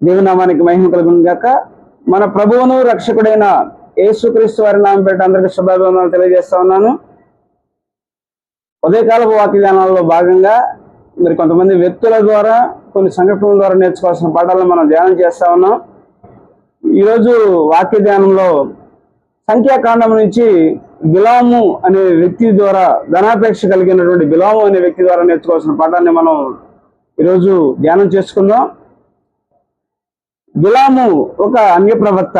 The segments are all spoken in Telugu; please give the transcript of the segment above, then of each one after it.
దేవునామానికి మహిమ కలుగును గాక. మన ప్రభువును రక్షకుడైన యేసుక్రీస్తు వారి నామం పెట్టి అందరికీ శుభాభివందనాలు తెలియజేస్తా ఉన్నాను. ఉదయకాలపు వాక్యదానాల్లో భాగంగా మరి కొంతమంది వ్యక్తుల ద్వారా కొన్ని సంఘటనల ద్వారా నేర్చుకోవాల్సిన పాఠాలను మనం ధ్యానం చేస్తా ఉన్నాం. ఈరోజు వాక్య ధ్యానంలో సంఖ్యాకాండం నుంచి బిలాము అనే వ్యక్తి ద్వారా ధనాపేక్ష కలిగినటువంటి బిలాము అనే వ్యక్తి ద్వారా నేర్చుకోవాల్సిన పాఠాన్ని మనం ఈరోజు ధ్యానం చేసుకుందాం. గులాము ఒక అన్య ప్రవక్త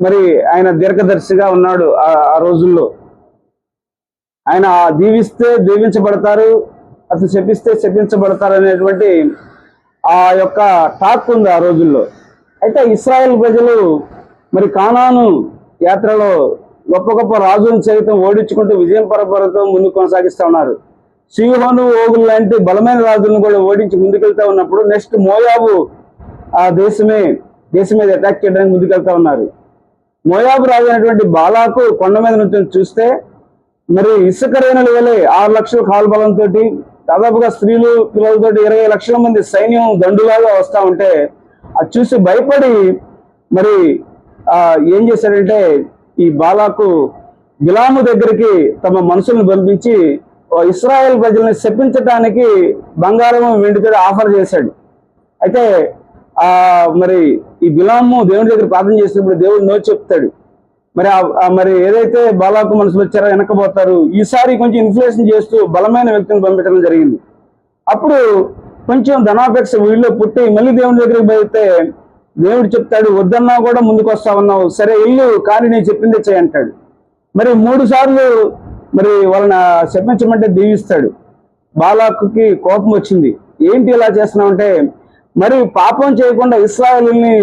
మరి ఆయన దీర్ఘదర్శిగా ఉన్నాడు ఆ రోజుల్లో. ఆయన దీవిస్తే దీవించబడతారు అతను శపిస్తే శపించబడతారు అనేటువంటి ఆ యొక్క టాక్ ఉంది ఆ రోజుల్లో. అయితే ఇస్రాయేల్ ప్రజలు మరి కానాను యాత్రలో గొప్ప గొప్ప రాజులను సైతం ఓడించుకుంటూ విజయం పరపరతో ముందు కొనసాగిస్తూ ఉన్నారు. సింహను ఓగులు లాంటి బలమైన రాజులను కూడా ఓడించి ముందుకెళ్తా ఉన్నప్పుడు నెక్స్ట్ మోయాబు ఆ దేశమే దేశం మీద అటాక్ చేయడానికి ముందుకెళ్తా ఉన్నారు. మోయాబు రాజు అయినటువంటి బాలాకు కొండ మీద నుంచి చూస్తే మరి ఇసుక రేణులు వేలే ఆరు లక్షల కాల్బలంతో దాదాపుగా స్త్రీలు పిల్లలతో ఇరవై లక్షల మంది సైన్యం దండులాగా వస్తా ఉంటే అది చూసి భయపడి మరి ఆ ఏం చేశాడంటే ఈ బాలాకు బిలాము దగ్గరికి తమ మనుషులను పంపించి ఇస్రాయేల్ ప్రజల్ని శపించడానికి బంగారం వెండితో ఆఫర్ చేశాడు. అయితే ఆ మరి ఈ బిలాము దేవుని దగ్గర ప్రార్థన చేసినప్పుడు దేవుడు నో చెప్తాడు. మరి మరి ఏదైతే బాలాకు మనుషులు వచ్చారో వెనకపోతారు ఈసారి కొంచెం ఇన్ఫ్లేషన్ చేస్తూ బలమైన వ్యక్తిని పంపించడం జరిగింది. అప్పుడు కొంచెం ధనాపేక్ష వీళ్ళు పుట్టి మళ్ళీ దేవుని దగ్గరికి పోతే దేవుడు చెప్తాడు వద్దన్నా కూడా ముందుకు వస్తా ఉన్నావు సరే ఇల్లు కానీ నేను చెప్పిందే చేయంటాడు మరి మూడు సార్లు మరి వాళ్ళని శపించమంటే దీవిస్తాడు. బాలాకుకి కోపం వచ్చింది. ఏంటి ఇలా చేస్తున్నామంటే మరి పాపం చేయకుండా ఇస్రాయలుల్ని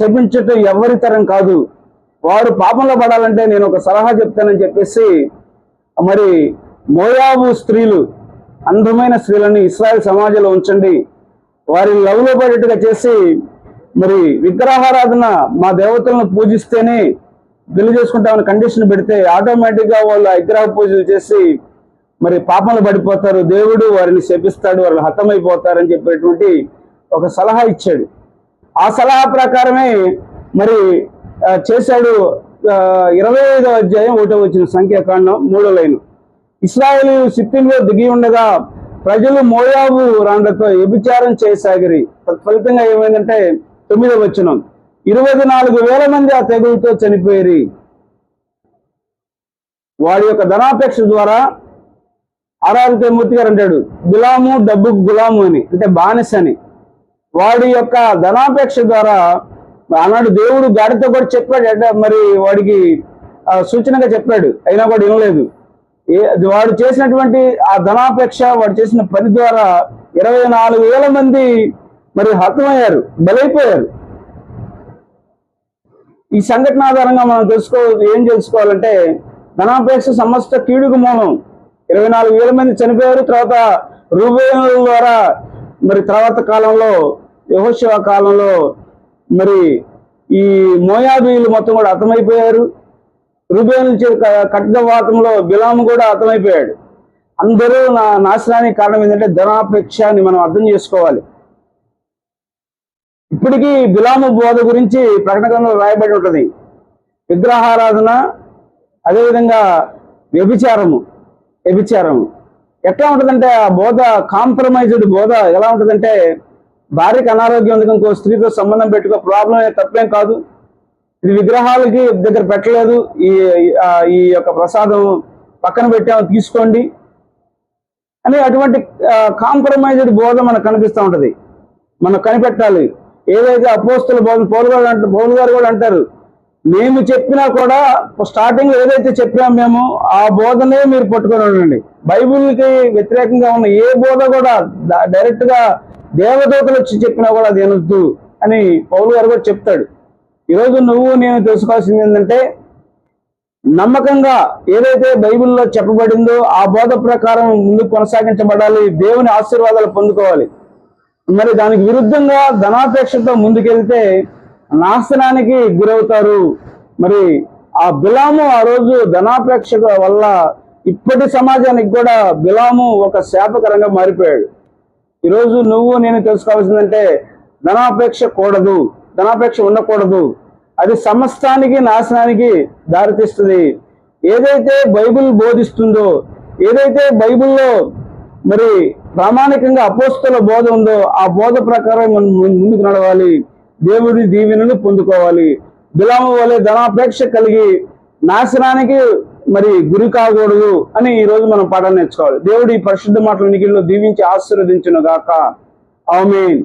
శపించటం ఎవరి తరం కాదు. వారు పాపంలో పడాలంటే నేను ఒక సలహా చెప్తానని చెప్పేసి మరి మోయాబు స్త్రీలు అందమైన స్త్రీలని ఇస్రాయల్ సమాజంలో ఉంచండి. వారి లవ్లో పడేట్టుగా చేసి మరి విగ్రహారాధన మా దేవతలను పూజిస్తేనే పెళ్ళి చేసుకుంటామని కండిషన్ పెడితే ఆటోమేటిక్గా వాళ్ళు విగ్రహ పూజలు చేసి మరి పాపంలో పడిపోతారు దేవుడు వారిని శపిస్తాడు వాళ్ళు హతమైపోతారని చెప్పేటువంటి ఒక సలహా ఇచ్చాడు. ఆ సలహా ప్రకారమే మరి చేశాడు ఇరవై ఐదో అధ్యాయం ఒకటో వచ్చిన సంఖ్యాకాండం మూడో లైన్. ఇస్రాయేలు సిత్తింలో దిగి ఉండగా ప్రజలు మోయాబు రాండ్లతో వ్యభిచారం చేయసాగిరి. ఫలితంగా ఏమైందంటే తొమ్మిదో వచ్చినాం ఇరవై నాలుగు వేల మంది ఆ తెగులతో చనిపోయి వాడి యొక్క ధనాపేక్ష ద్వారా ఆరాధిక మూర్తి గారు అంటాడు గులాము డబ్బు గులాము అని అంటే బానిస అని. వాడి యొక్క ధనాపేక్ష ద్వారా ఆనాడు దేవుడు గాడితో కూడా చెప్పాడు అంటే మరి వాడికి సూచనగా చెప్పాడు అయినా కూడా వినలేదు. ఏ వాడు చేసినటువంటి ఆ ధనాపేక్ష వాడు చేసిన పని ద్వారా ఇరవై నాలుగు వేల మంది మరి హతమయ్యారు బలైపోయారు. ఈ సంఘటన ఆధారంగా మనం తెలుసుకో ఏం తెలుసుకోవాలంటే ధనాపేక్ష సమస్త కీడుకు మూలం. ఇరవై నాలుగు వేల మంది చనిపోయారు తర్వాత రూబేనుల ద్వారా మరి తర్వాత కాలంలో యహోశివ కాలంలో మరి ఈ మోయాబీలు మొత్తం కూడా అర్థమైపోయారు రూబేను ఖడ్గవాతంలో బిలాము కూడా అర్థమైపోయాడు అందరూ నా నాశనానికి కారణం ఏంటంటే ధనాపేక్ష అని మనం అర్థం చేసుకోవాలి. ఇప్పటికీ బిలాము బోధ గురించి ప్రకటన గ్రంథంలో రాయబడి ఉంటుంది. విగ్రహారాధన అదేవిధంగా వ్యభిచారము వ్యభిచారము. ఎట్లా ఉంటుందంటే ఆ బోధ కాంప్రమైజ్డ్ బోధ ఎలా ఉంటుందంటే భార్యకు అనారోగ్యం ఉంది ఇంకో స్త్రీతో సంబంధం పెట్టుకో ప్రాబ్లం తప్పేం కాదు. ఇది విగ్రహాలకి దగ్గర పెట్టలేదు. ఈ ఈ యొక్క ప్రసాదం పక్కన పెట్టాము తీసుకోండి. అని అటువంటి కాంప్రమైజ్డ్ బోధ మనకు కనిపిస్తూ ఉంటుంది. మనం కనిపెట్టాలి. ఏదైతే అపోస్తులు బోధన పౌన్ గారు అంట పౌలు గారు కూడా అంటారు మేము చెప్పినా కూడా స్టార్టింగ్ ఏదైతే చెప్పాము మేము ఆ బోధనే మీరు పట్టుకొని ఉండండి. బైబిల్కి వ్యతిరేకంగా ఉన్న ఏ బోధ కూడా డైరెక్ట్గా డైరెక్ట్గా దేవదూతలు వచ్చి చెప్పినా కూడా అది వినొద్దు అని పౌలు గారు కూడా చెప్తాడు. ఈరోజు నువ్వు నేను తెలుసుకోవాల్సింది ఏంటంటే నమ్మకంగా ఏదైతే బైబిల్లో చెప్పబడిందో ఆ బోధ ప్రకారం ముందుకు కొనసాగించబడాలి దేవుని ఆశీర్వాదాలు పొందుకోవాలి. మరి దానికి విరుద్ధంగా ధనాపేక్షతో ముందుకెళ్తే నాశనానికి గురవుతారు. మరి ఆ బిలాము ఆ రోజు ధనాపేక్ష వల్ల ఇప్పటి సమాజానికి కూడా బిలాము ఒక శాపకరంగా మారిపోయాడు. ఈరోజు నువ్వు నేను తెలుసుకోవాల్సిందంటే ధనాపేక్ష కూడదు ధనాపేక్ష ఉండకూడదు. అది సమస్తానికి నాశనానికి దారితీస్తుంది. ఏదైతే బైబిల్ బోధిస్తుందో ఏదైతే బైబిల్లో మరి ప్రామాణికంగా అపోస్తుల బోధ ఉందో ఆ బోధ ప్రకారం మనం ముందుకు నడవాలి. దేవుడి దీవెనలు పొందుకోవాలి. బిలాము వలె ధనాపేక్ష కలిగి నాశనానికి మరి గురి కాకూడదు అని ఈ రోజు మనం పాఠం నేర్చుకోవాలి. దేవుడి పరిశుద్ధ మాటల నిగిల్లో దీవించి ఆశీర్వదించును గాక. ఆమెన్.